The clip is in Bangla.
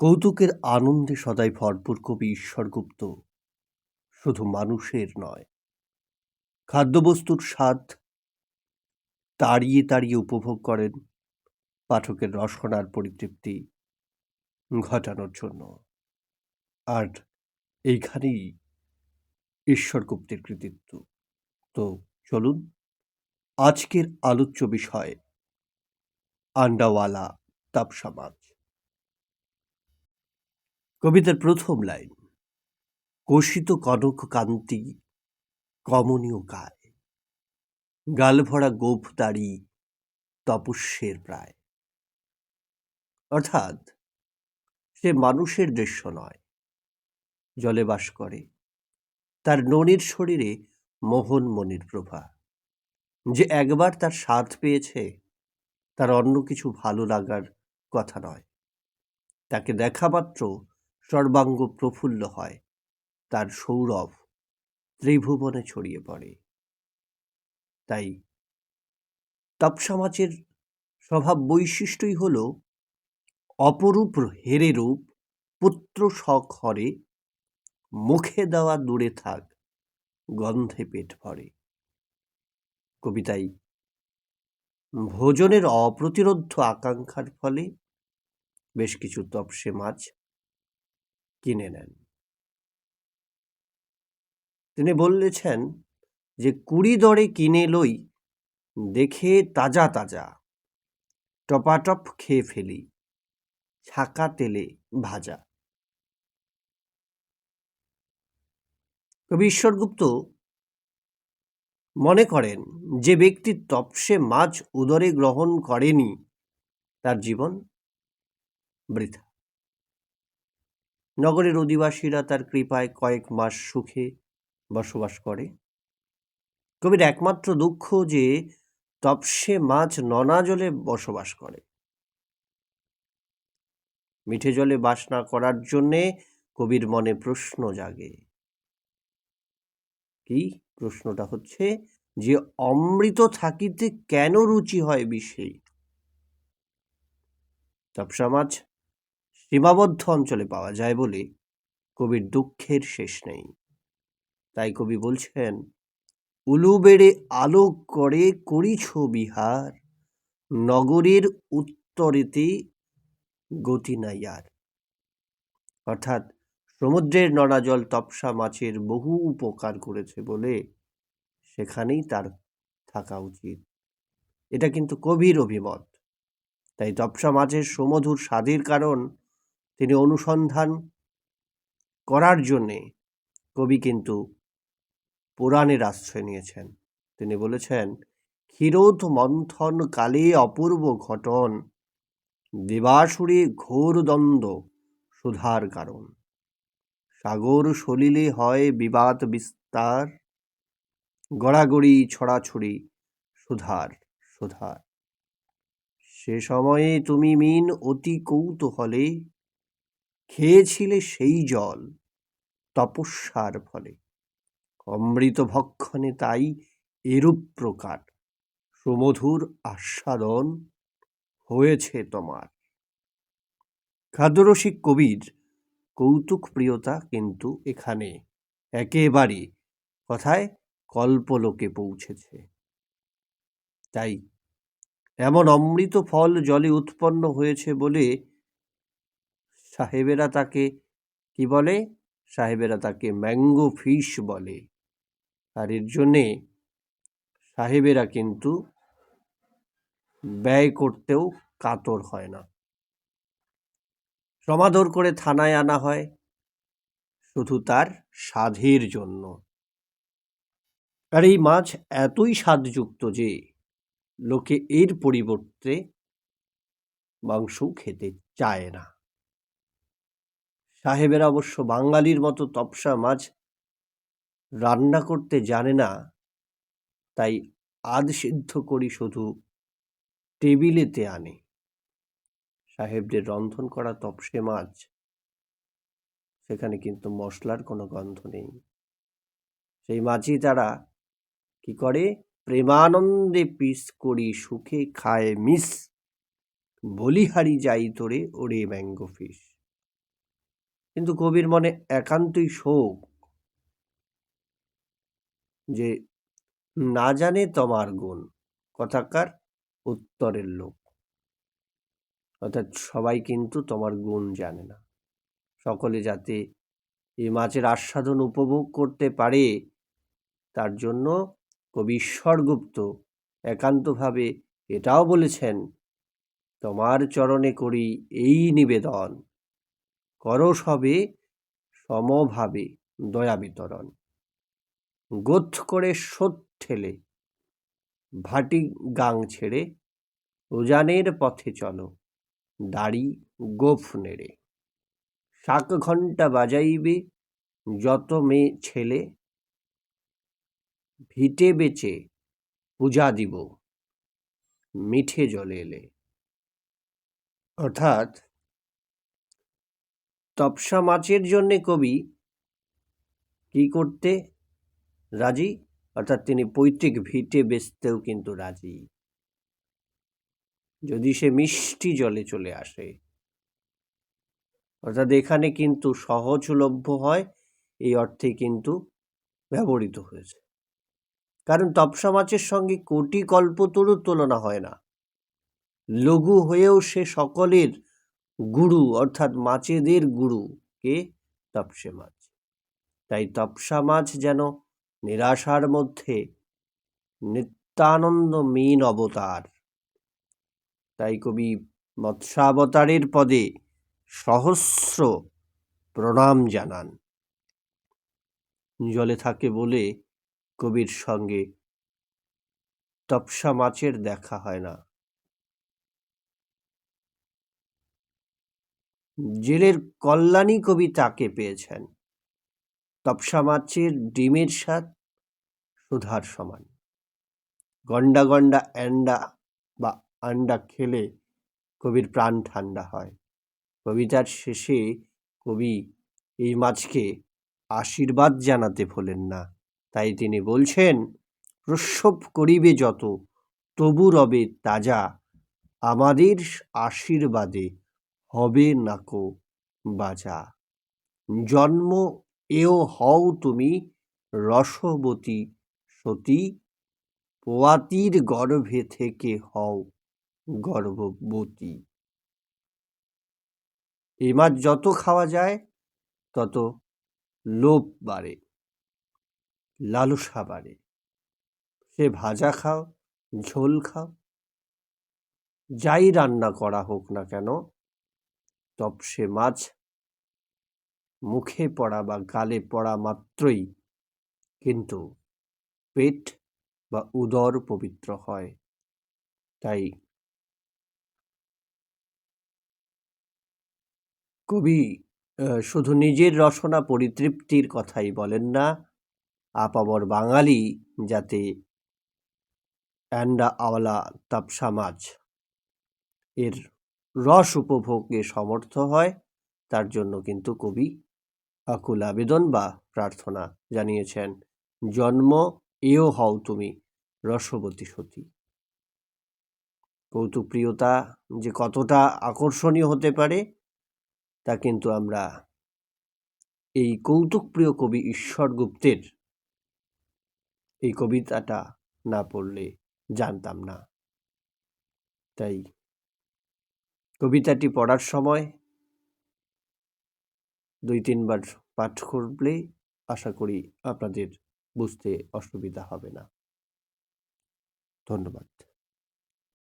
কৌতুকের আনন্দে সদাই ভরপুর কবি ঈশ্বরগুপ্ত। শুধু মানুষের নয়, খাদ্যবস্তুর স্বাদ তাড়িয়ে তাড়িয়ে উপভোগ করেন পাঠকের রসনার পরিতৃপ্তি ঘটানোর জন্য। আর এইখানেই ঈশ্বরগুপ্তের কৃতিত্ব। তো চলুন, আজকের আলোচ্য বিষয় আন্ডাওয়ালা তাপসা মাছ কবিতার প্রথম লাইন, কোষিত কনক কান্তি, কমনীয় গায়। গালভরা গোপ দাড়ি, তপস্যের প্রায়। অর্থাৎ, সে মানুষের দৃশ্য নয়, জলে বাস করে। তার ননির শরীরে মোহন মনির প্রভা। যে একবার তার স্বাদ পেয়েছে, তার অন্য কিছু ভালো লাগার কথা নয়। তাকে দেখা মাত্র সর্বাঙ্গ প্রফুল্ল হয়, তার সৌরভ ত্রিভুবনে ছড়িয়ে পড়ে। তাই তপসমাজের স্বভাব বৈশিষ্ট্যই হল অপরূপ হেরে রূপ, পুত্র শখ হরে, মুখে দেওয়া দূরে থাক, গন্ধে পেট ভরে। কবিতাই ভোজনের অপ্রতিরোধ্য আকাঙ্ক্ষার ফলে বেশ কিছু তপসে মাছ কিনে নেন। তিনি বলেছেন যে, কুড়ি দরে কিনে লই, দেখে তাজা তাজা, টপাটপ খেয়ে ফেলি, ছাকা তেলে ভাজা। কবি ঈশ্বরগুপ্ত মনে করেন যে, ব্যক্তি তপসে মাছ উদরে গ্রহণ করেনি, তার জীবন বৃথা। নগরের অধিবাসীরা তার কৃপায় কয়েক মাস সুখে বসবাস করে। কবির একমাত্র দুঃখ যে তপসে মাছ ননা জলে বসবাস করে। মিঠে জলে বাস না করার জন্যে কবির মনে প্রশ্ন জাগে। কি প্রশ্নটা হচ্ছে? যে অমৃত থাকিতে কেন রুচি হয় বিষে? তপসা মাছ সীমাবদ্ধ অঞ্চলে পাওয়া যায় বলে কবির দুঃখের শেষ নেই। তাই কবি বলছেন, উলু বেড়ে আলোক করে করিছ বিহার, নগরীর উত্তরেতে গতি নাই আর। অর্থাৎ সমুদ্রের নড়া জল তপসা মাছের বহু উপকার করেছে বলে সেখানেই তার থাকা উচিত। এটা কিন্তু কবির অভিমত। তাই তপসা মাছের সুমধুর স্বাদের কারণ তিনি অনুসন্ধান করার জন্যে কবি কিন্তু পুরাণের আশ্রয় নিয়েছেন। তিনি বলেছেন ক্ষীরোধ মন্থন কালে অপূর্ব ঘটন, দেবাসুরে ঘোর দ্বন্দ্ব সুধার কারণ। সাগর সলিলে হয় বিবাদ বিস্তার, গড়াগড়ি ছড়াছড়ি সুধার সুধার। সে সময়ে তুমি মিন অতি কৌতূহলে খেয়েছিলে সেই জল তপস্যার ফলে। অমৃত ভক্ষণে তাই এরূপ প্রকার। সুমধুর আস্বাদন হয়েছে তোমার। খাদ্যরসিক কবির কৌতুক প্রিয়তা কিন্তু এখানে একেবারে কথায় কল্পলোকে পৌঁছেছে। তাই এমন অমৃত ফল জলে উৎপন্ন হয়েছে বলে সাহেবেরা তাকে কি বলে? সাহেবেরা তাকে ম্যাঙ্গো ফিশ বলে। আর এর জন্যে সাহেবেরা কিন্তু ব্যয় করতেও কাতর হয় না। সমাদর করে থানায় আনা হয় শুধু তার স্বাদের জন্য। আর এই মাছ এতই স্বাদযুক্ত যে লোকে এর পরিবর্তে মাংস খেতে চায় না। সাহেবেরা অবশ্য বাঙালির মতো তপসা মাছ রান্না করতে জানে না। তাই আধ সিদ্ধ করি শুধু টেবিলেতে আনে। সাহেবদের রন্ধন করা তপসে মাছ সেখানে কিন্তু মশলার কোনো গন্ধ নেই। সেই মাছই তারা কি করে? প্রেমানন্দে পিস করি, সুখে খায় মিস। বলিহারি যাই তোরে, ওরে ম্যাঙ্গো ফিস। কিন্তু কবির মনে একান্তই শোক যে, না জানে তোমার গুণ। কথাকার উত্তরের লোক। অর্থাৎ সবাই কিন্তু তোমার গুণ জানে না। সকলে যাতে এই মাছের আস্বাদন উপভোগ করতে পারে, তার জন্য কবি ঈশ্বরগুপ্ত একান্তভাবে এটাও বলেছেন, তোমার চরণে করি এই নিবেদন। করো সবে সমভাবে দয়া বিতরণ। গোথ করে সোত ঠেলে, ভাটি গাং ছেড়ে, উজানের পথে চলো, দাড়ি গোফ নেড়ে। শাক ঘণ্টা বাজাইবে, যত মেয়ে ছেলে, ভিটে বেচে পূজা দিব, মিঠে জলে এলে। অর্থাৎ তপসা মাছের জন্যে কবি কি করতে রাজি? অর্থাৎ তিনি পৈতৃক ভিটে বেচতেও কিন্তু রাজি। যদি সে মিষ্টি জলে চলে আসে। অর্থাৎ এখানে কিন্তু সহজলভ্য হয়, এই অর্থে কিন্তু ব্যবহৃত হয়েছে। কারণ তপসা মাছের সঙ্গে কোটি কল্পতরুর তুলনা হয় না। লঘু হয়েও সে সকলের গুরু, অর্থাৎ মাছেদের গুরু কে? তপসে মাছ। তাই তপসা মাছ যেন নিরাশার মধ্যে নিত্যানন্দ মীন অবতার। তাই কবি মৎস্যাবতারের পদে সহস্র প্রণাম জানান। জলে থাকে বলে কবির সঙ্গে তপসা মাছের দেখা হয় না। জেলের কল্যাণী কবি তাকে পেয়েছেন। তপসা মাছের ডিমের স্বাদ সুধার সমান। গন্ডা গন্ডা অ্যান্ডা বা আন্ডা খেলে কবির প্রাণ ঠান্ডা হয়। কবিতার শেষে কবি এই মাছকে আশীর্বাদ জানাতে ভোলেন না। তাই তিনি বলছেন, প্রসব করিবে যত, তবু রবে তাজা আমাদের আশীর্বাদে হবে নাকো বাজা। জন্ম এও হও তুমি রসবতী সতী, পোয়াতির গর্ভে থেকে হও গর্ভবতী। এই মাছ যত খাওয়া যায়, তত লোভ বাড়ে, লালসা বাড়ে। সে ভাজা খাও, ঝোল খাও, যাই রান্না করা হোক না কেন তপসে মাছ মুখে পড়া বা গালে পড়া মাত্রই কিন্তু পেট বা উদর পবিত্র হয়। তাই কবি শুধু নিজের রসনা পরিতৃপ্তির কথাই বলেন না আপাবর বাঙালি যাতে অ্যান্ডা আওয়ালা তাপসা মাছ এর রস উপভোগে সমর্থ হয়, তার জন্য কিন্তু কবি আকুল আবেদন বা প্রার্থনা জানিয়েছেন, জন্ম এও হও তুমি রসবতী সতী। কৌতুকপ্রিয়তা যে কতটা আকর্ষণীয় হতে পারে, তা কিন্তু আমরা এই কৌতুকপ্রিয় কবি ঈশ্বর গুপ্তের এই কবিতাটা না পড়লে জানতাম না। তাই কবিতাটি পড়ার সময় দুই, তিনবার পাঠ করলে আশা করি আপনাদের বুঝতে অসুবিধা হবে না। ধন্যবাদ।